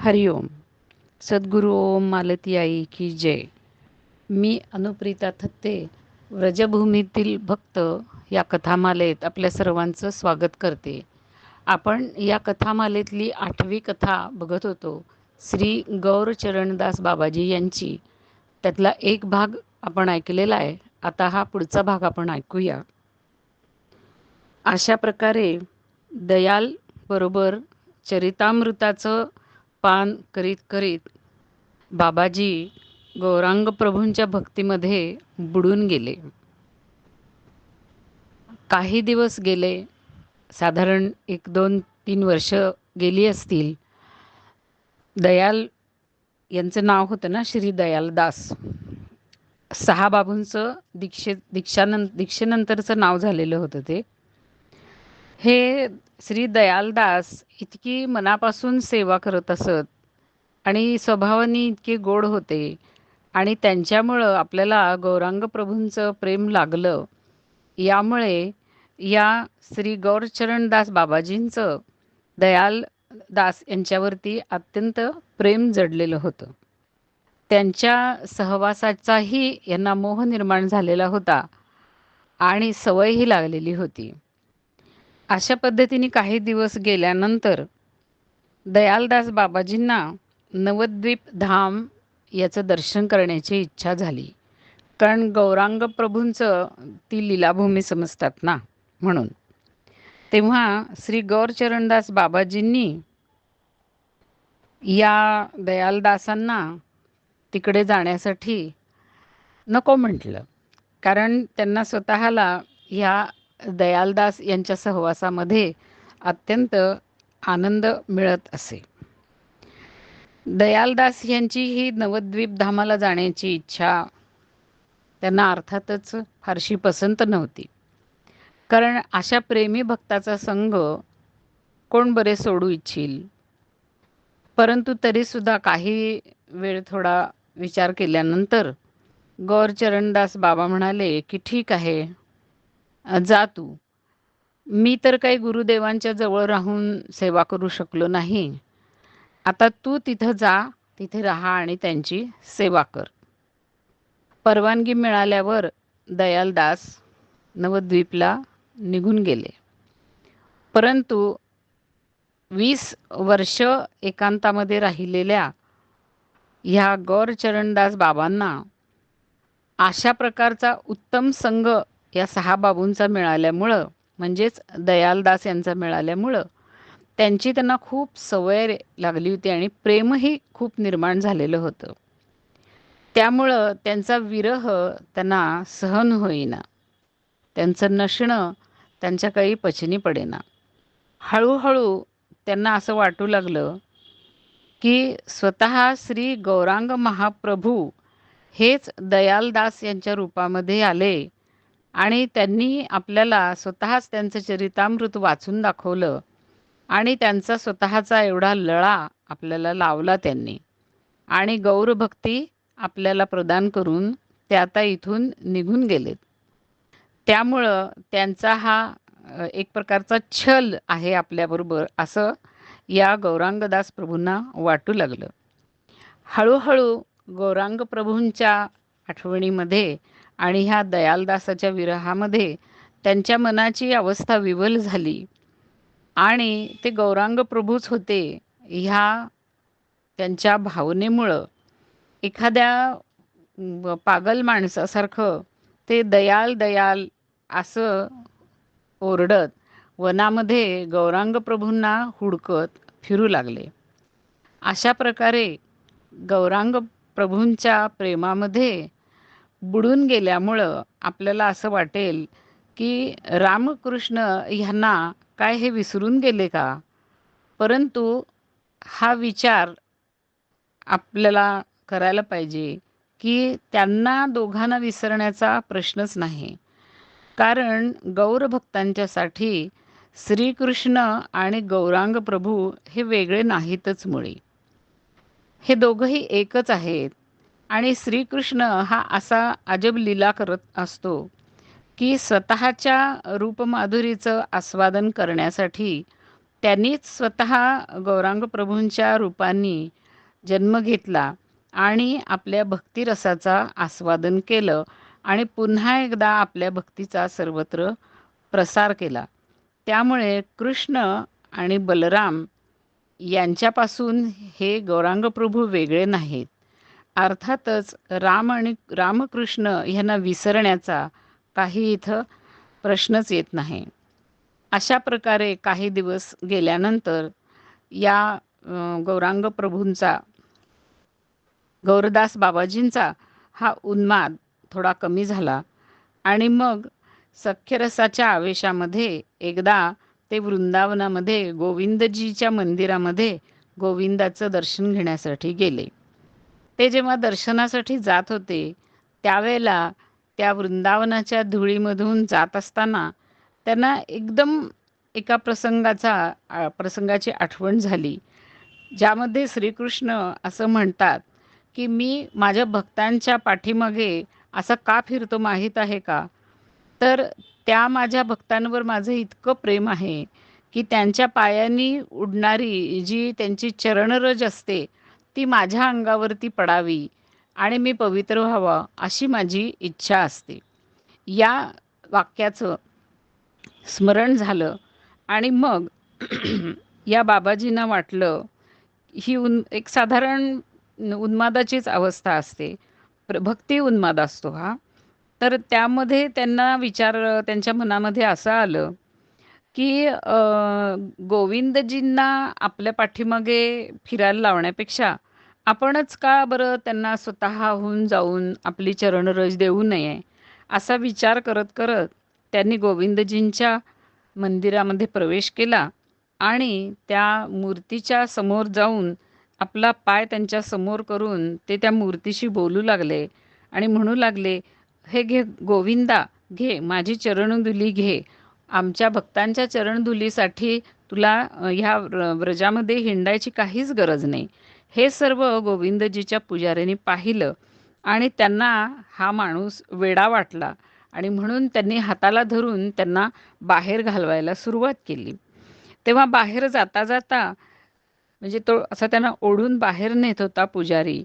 हरिओम सद्गुरू ओम मालती आई की जय. मी अनुप्रिता थत्ते व्रजभूमीतील भक्त या कथामालेत आपल्या सर्वांचं स्वागत करते. आपण या कथामालेतली आठवी कथा बघत होतो श्री गौरचरणदास बाबाजी यांची. त्यातला एक भाग आपण ऐकलेला आहे. आता हा पुढचा भाग आपण ऐकूया. अशा प्रकारे दयाल बरोबर चरितामृताचं पान करीत करीत बाबाजी गौरांग प्रभूंच्या भक्तीमध्ये बुडून गेले. काही दिवस गेले साधारण एक दोन तीन वर्ष गेली असतील. दयाल यांचं नाव होतं ना श्री दयालदास सहा बाबूंचं दीक्षे दीक्षानं दीक्षेनंतरचं नाव झालेलं होतं ते. हे श्री दयालदास इतकी मनापासून सेवा करत असत आणि स्वभावाने इतके गोड होते आणि त्यांच्यामुळं आपल्याला गौरांग प्रभूंचं प्रेम लागलं. यामुळे या श्री गौरचरणदास बाबाजींचं दयालदास यांच्यावरती अत्यंत प्रेम जडलेलं होतं. त्यांच्या सहवासाचाही यांना मोह निर्माण झालेला होता आणि सवयही लागलेली होती. अशा पद्धतीने काही दिवस गेल्यानंतर दयालदास बाबाजींना नवद्वीप धाम याचं दर्शन करण्याची इच्छा झाली. कारण गौरांग प्रभूंचं ती लीलाभूमी समजतात ना म्हणून. तेव्हा श्री गौरचरणदास बाबाजींनी या दयालदासांना तिकडे जाण्यासाठी नको म्हटलं. कारण त्यांना स्वतःला ह्या दयालदास यांच्या सहवासामध्ये अत्यंत आनंद मिळत असे. दयालदास यांची ही नवद्वीप धामाला जाण्याची इच्छा त्यांना अर्थातच फारशी पसंत नव्हती. कारण अशा प्रेमी भक्ताचा संघ कोण बरे सोडू इच्छिल? परंतु तरीसुद्धा काही वेळ थोडा विचार केल्यानंतर गौरचरणदास बाबा म्हणाले की ठीक आहे. जा तू मी तर काही गुरुदेवांच्या जवळ राहून सेवा करू शकलो नाही. आता तू तिथं जा तिथे राहा आणि त्यांची सेवा कर. परवानगी मिळाल्यावर दयालदास नवद्वीपला निघून गेले. परंतु वीस वर्ष एकांतामध्ये राहिलेल्या ह्या गौरचरणदास बाबांना अशा प्रकारचा उत्तम संघ या सहा बाबूंचा मिळाल्यामुळं म्हणजेच दयालदास यांचा मिळाल्यामुळं त्यांची त्यांना खूप सवय लागली होती आणि प्रेमही खूप निर्माण झालेलं होतं. त्यामुळं त्यांचा विरह त्यांना सहन होईना. त्यांचं नसणं त्यांच्या काही पचनी पडेना. हळूहळू त्यांना असं वाटू लागलं की स्वतः श्री गौरांग महाप्रभू हेच दयालदास यांच्या रूपामध्ये आले आणि त्यांनी आपल्याला स्वतःच त्यांचं चरितामृत वाचून दाखवलं आणि त्यांचा स्वतःचा एवढा लळा आपल्याला लावला त्यांनी. आणि गौरभक्ती आपल्याला प्रदान करून ते आता इथून निघून गेलेत. त्यामुळं त्यांचा हा एक प्रकारचा छल आहे आपल्याबरोबर असं या गौरांगदास प्रभूंना वाटू लागलं. हळूहळू गौरांग प्रभूंच्या आठवणीमध्ये आणि ह्या दयालदासाच्या विरहामध्ये त्यांच्या मनाची अवस्था विवल झाली. आणि ते गौरांग प्रभूच होते ह्या त्यांच्या भावनेमुळं. एखाद्या पागल माणसासारखं ते दयाल दयाल असं ओरडत वनामध्ये गौरांग प्रभूंना हुडकत फिरू लागले. अशा प्रकारे गौरांग प्रभूंच्या प्रेमामध्ये बुडून गेल्यामुळं आपल्याला असं वाटेल की रामकृष्ण ह्यांना काय हे विसरून गेले का? परंतु हा विचार आपल्याला करायला पाहिजे की त्यांना दोघांना विसरण्याचा प्रश्नच नाही. कारण गौरभक्तांच्यासाठी श्रीकृष्ण आणि गौरांग प्रभू हे वेगळे नाहीतच मुळी. हे दोघंही एकच आहेत. आणि श्रीकृष्ण हा असा अजब लीला करत असतो की स्वतःच्या रूपमाधुरीचं आस्वादन करण्यासाठी त्यांनीच स्वतः गौरांग प्रभूंच्या रूपांनी जन्म घेतला आणि आपल्या भक्तिरसाचा आस्वादन केलं आणि पुन्हा एकदा आपल्या भक्तीचा सर्वत्र प्रसार केला. त्यामुळे कृष्ण आणि बलराम यांच्यापासून हे गौरांग प्रभू वेगळे नाहीत. अर्थातच राम आणि रामकृष्ण यांना विसरण्याचा काही इथं प्रश्नच येत नाही. अशा प्रकारे काही दिवस गेल्यानंतर या गौरांग प्रभूंचा गौरदास बाबाजींचा हा उन्माद थोडा कमी झाला आणि मग सख्यरसाच्या आवेशामध्ये एकदा ते वृंदावनामध्ये गोविंदजीच्या मंदिरामध्ये गोविंदाचं दर्शन घेण्यासाठी गेले. ते जेव्हा दर्शनासाठी जात होते त्यावेळेला त्या वृंदावनाच्या धुळीमधून जात असताना त्यांना एकदम एका प्रसंगाचा प्रसंगाची आठवण झाली ज्यामध्ये श्रीकृष्ण असं म्हणतात की मी माझ्या भक्तांच्या पाठीमागे असा का फिरतो माहीत आहे का? तर त्या माझ्या भक्तांवर माझं इतकं प्रेम आहे की त्यांच्या पायांनी उडणारी जी त्यांची चरणरज असते ती माझ्या अंगावरती पडावी आणि मी पवित्र व्हावं अशी माझी इच्छा असते. या वाक्याचं स्मरण झालं आणि मग या बाबाजींना वाटलं ही उन एक साधारण उन्मादाचीच अवस्था असते. भक्ती उन्माद असतो हा. तर त्यामध्ये त्यांना विचार त्यांच्या मनामध्ये असं आलं की गोविंदजींना आपल्या पाठीमागे फिरायला लावण्यापेक्षा आपणच का बरं त्यांना स्वतःहून जाऊन आपली चरणरज देऊ नये? असा विचार करत करत त्यांनी गोविंदजींच्या मंदिरामध्ये प्रवेश केला आणि त्या मूर्तीच्या समोर जाऊन आपला पाय त्यांच्यासमोर करून ते त्या मूर्तीशी बोलू लागले आणि म्हणू लागले हे घे गोविंदा घे माझी चरणधुली घे. आमच्या भक्तांच्या चरणधुलीसाठी तुला ह्या व्रजामध्ये हिंडायची काहीच गरज नाही. हे सर्व गोविंदजीच्या पुजाऱ्यांनी पाहिलं आणि त्यांना हा माणूस वेडा वाटला आणि म्हणून त्यांनी हाताला धरून त्यांना बाहेर घालवायला सुरुवात केली. तेव्हा बाहेर जाता जाता म्हणजे तो असा त्यांना ओढून बाहेर नेत होता पुजारी.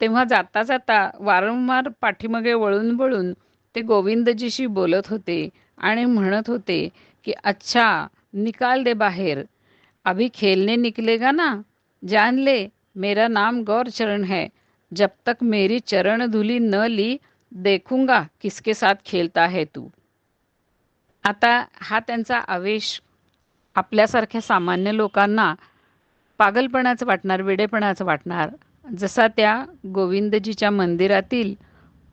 तेव्हा जाता जाता वारंवार पाठीमागे वळून वळून ते गोविंदजीशी बोलत होते आणि म्हणत होते की अच्छा निकाल दे बाहेर. अभी खेलने निकलेगा ना? जान ले. मेरा नाम गौर चरण है। जब तक मेरी चरण धुली न ली देखूंगा किसके साथ खेलता है तू। आता हा त्यांचा आवेश आपल्यासारख्या सामान्य लोकांना पागलपणाचं वाटणार वेडेपणाचं वाटणार. जसा त्या गोविंदजीच्या मंदिरातील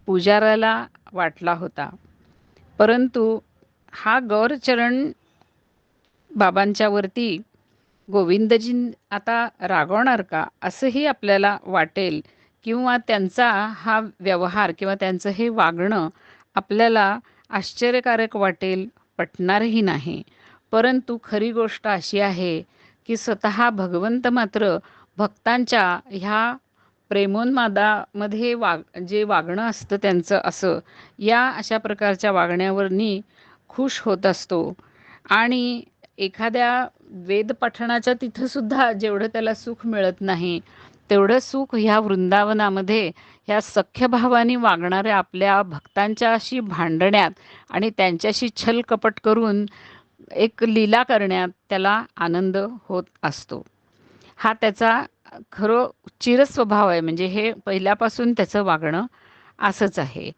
पुजाराला वाटला होता. परंतु हा गौरचरण बाबांच्यावरती गोविंदजी आता रागवणार का? असंही आपल्याला वाटेल. किंवा त्यांचा हा व्यवहार किंवा त्यांचं हे वागणं आपल्याला आश्चर्यकारक वाटेल पटणारही नाही. परंतु खरी गोष्ट अशी आहे की स्वतः भगवंत मात्र भक्तांच्या ह्या प्रेमोन्मादामध्ये वाग जे वागणं असतं त्यांचं असं या अशा प्रकारच्या वागण्यावरनी खुश होत असतो. आणि एखाद्या वेदपठणाच्या तिथंसुद्धा जेवढं त्याला सुख मिळत नाही तेवढं सुख ह्या वृंदावनामध्ये ह्या सख्यभावानी वागणाऱ्या आपल्या भक्तांच्याशी भांडण्यात आणि त्यांच्याशी छलकपट करून एक लीला करण्यात त्याला आनंद होत असतो. हा त्याचा खरो चिरस्वभाव आहे म्हणजे हे पहिल्यापासून त्याचं वागणं असंच आहे.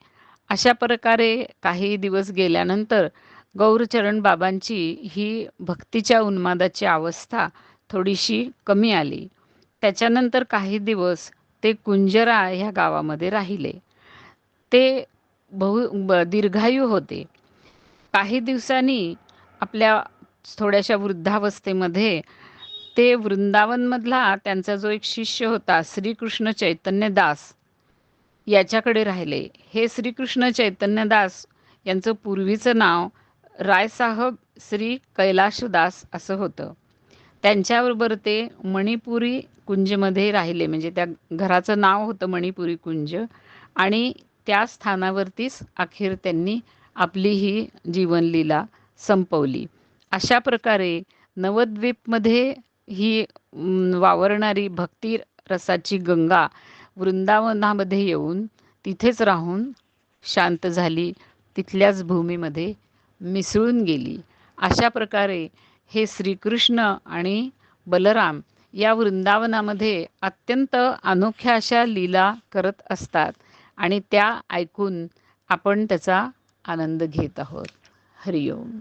अशा प्रकारे काही दिवस गेल्यानंतर गौरचरण बाबांची ही भक्तीच्या उन्मादाची अवस्था थोडीशी कमी आली. त्याच्यानंतर काही दिवस ते कुंजरा ह्या गावामध्ये राहिले. ते बहु दीर्घायू होते. काही दिवसांनी आपल्या थोड्याशा वृद्धावस्थेमध्ये ते वृंदावनमधला त्यांचा जो एक शिष्य होता श्रीकृष्ण चैतन्यदास याच्याकडे राहिले. हे श्रीकृष्ण चैतन्यदास यांचं पूर्वीचं नाव रायसाहब श्री कैलाशदास असं होतं. त्यांच्याबरोबर ते मणिपुरी कुंजमध्ये राहिले. म्हणजे त्या घराचं नाव होतं मणिपुरी कुंज. आणि त्या स्थानावरतीच अखेर त्यांनी आपली ही जीवनलीला संपवली. अशा प्रकारे नवद्वीपमध्ये ही वावरणारी भक्ती रसाची गंगा वृंदावनामध्ये येऊन तिथेच राहून शांत झाली. तिथल्याच भूमीमध्ये मिसळून गेली. अशा प्रकारे हे श्रीकृष्ण आणि बलराम या वृंदावनामध्ये अत्यंत अनोख्या अशा लीला करत असतात आणि त्या ऐकून आपण त्याचा आनंद घेत आहोत. हरिओम.